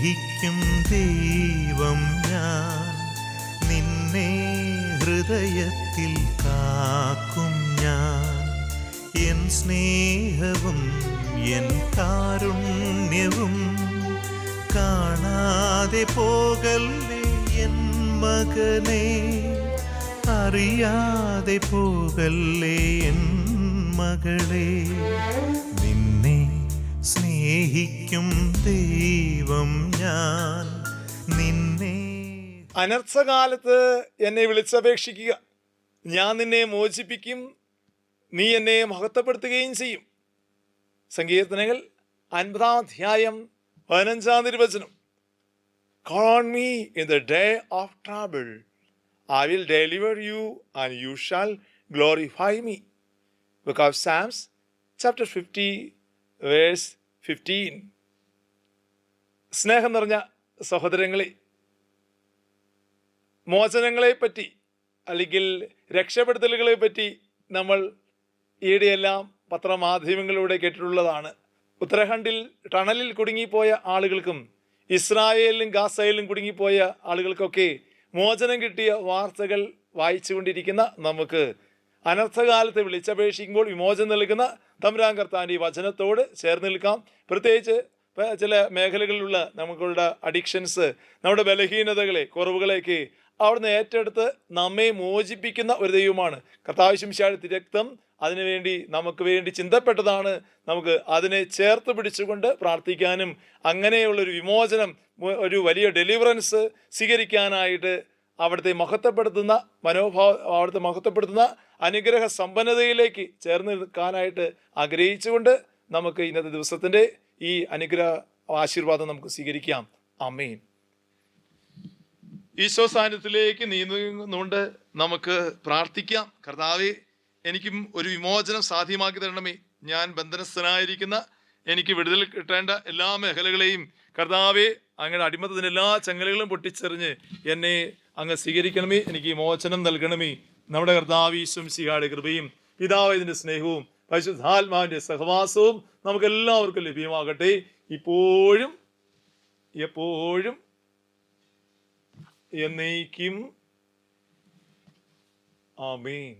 സ്നേഹിക്കും ദൈവം ഞാൻ. നിന്നെ ഹൃദയത്തിൽ കാക്കും ഞാൻ. എൻ സ്നേഹവും എൻ കാരുണ്യവും കാണാതെ പോകല്ലേ എൻ മകനെ? അറിയാതെ പോകല്ലേ എൻ മകളെ? സ്നേഹിക്കും ദൈവം ഞാൻ. നിന്നെ അനർത്ഥകാലത്ത് എന്നെ വിളിച്ചപേക്ഷിക്കുക. ഞാൻ നിന്നെ മോചിപ്പിക്കും. നീ എന്നെ മഹത്വപ്പെടുത്തുകയും ചെയ്യും. സങ്കീർത്തനങ്ങൾ അൻപതാം അധ്യായം പതിനഞ്ചാം നിർവചനം call on me in the day of trouble. I will deliver you and you shall glorify me. Book of Psalms, chapter 50, verse 15. സ്നേഹം നിറഞ്ഞ സഹോദരങ്ങളെ മോചനങ്ങളെ പറ്റി അല്ലെങ്കിൽ രക്ഷപ്പെടുത്തലുകളെ പറ്റി നമ്മൾ ഈയിടെയെല്ലാം പത്രമാധ്യമങ്ങളിലൂടെ കേട്ടിട്ടുള്ളതാണ് ഉത്തരാഖണ്ഡിൽ ടണലിൽ കുടുങ്ങിപ്പോയ ആളുകൾക്കും ഇസ്രായേലിലും ഗാസയിലും കുടുങ്ങിപ്പോയ ആളുകൾക്കൊക്കെ മോചനം കിട്ടിയ വാർത്തകൾ വായിച്ചുകൊണ്ടിരിക്കുന്ന നമുക്ക് അനർത്ഥകാലത്ത് വിളിച്ചപേക്ഷിക്കുമ്പോൾ വിമോചനം നൽകുന്ന തമ്പുരാൻ കർത്താന്റെ ഈ വചനത്തോട് ചേർന്ന് നിൽക്കാം. പ്രത്യേകിച്ച് ചില മേഖലകളിലുള്ള നമുക്കുള്ള അഡിക്ഷൻസ് നമ്മുടെ ബലഹീനതകളെ കുറവുകളെയൊക്കെ അവിടുന്ന് ഏറ്റെടുത്ത് നമ്മെ മോചിപ്പിക്കുന്ന ഒരു ദൈവമാണ്. കർത്താവശ്യംശാഴത്തി രക്തം അതിനുവേണ്ടി നമുക്ക് വേണ്ടി ചിന്തപ്പെട്ടതാണ്. നമുക്ക് അതിനെ ചേർത്ത് പിടിച്ചുകൊണ്ട് പ്രാർത്ഥിക്കാനും അങ്ങനെയുള്ളൊരു വിമോചനം ഒരു വലിയ ഡെലിവറൻസ് സ്വീകരിക്കാനായിട്ട് അവിടുത്തെ മഹത്വപ്പെടുത്തുന്ന മനോഭാവ അവിടുത്തെ മഹത്വപ്പെടുത്തുന്ന അനുഗ്രഹ സമ്പന്നതയിലേക്ക് ചേർന്ന് നിൽക്കാനായിട്ട് ആഗ്രഹിച്ചുകൊണ്ട് നമുക്ക് ഇന്നത്തെ ദിവസത്തിന്റെ ഈ അനുഗ്രഹ ആശീർവാദം നമുക്ക് സ്വീകരിക്കാം. അമ്മയും ഈശോ സാന്നിധ്യത്തിലേക്ക് നീങ്ങുന്നുകൊണ്ട് നമുക്ക് പ്രാർത്ഥിക്കാം. കർത്താവെ എനിക്കും ഒരു വിമോചനം സാധ്യമാക്കി തരണമേ. ഞാൻ ബന്ധനസ്ഥനായിരിക്കുന്ന എനിക്ക് വിടുതൽ കിട്ടേണ്ട എല്ലാ മേഖലകളെയും കർത്താവെ അങ്ങനെ അടിമത്തത്തിന്റെ എല്ലാ ചങ്ങലകളും പൊട്ടിച്ചെറിഞ്ഞ് എന്നെ അങ്ങ് സ്വീകരിക്കണമേ. എനിക്ക് മോചനം നൽകണമേ. നമ്മുടെ കർത്താവീശ്വം ശിഹാട് കൃപയും പിതാവ് സ്നേഹവും പരിശുദ്ധാത്മാവിന്റെ സഹവാസവും നമുക്ക് എല്ലാവർക്കും ലഭ്യമാകട്ടെ. ഇപ്പോഴും എപ്പോഴും എന്നേക്കും. ആമേൻ.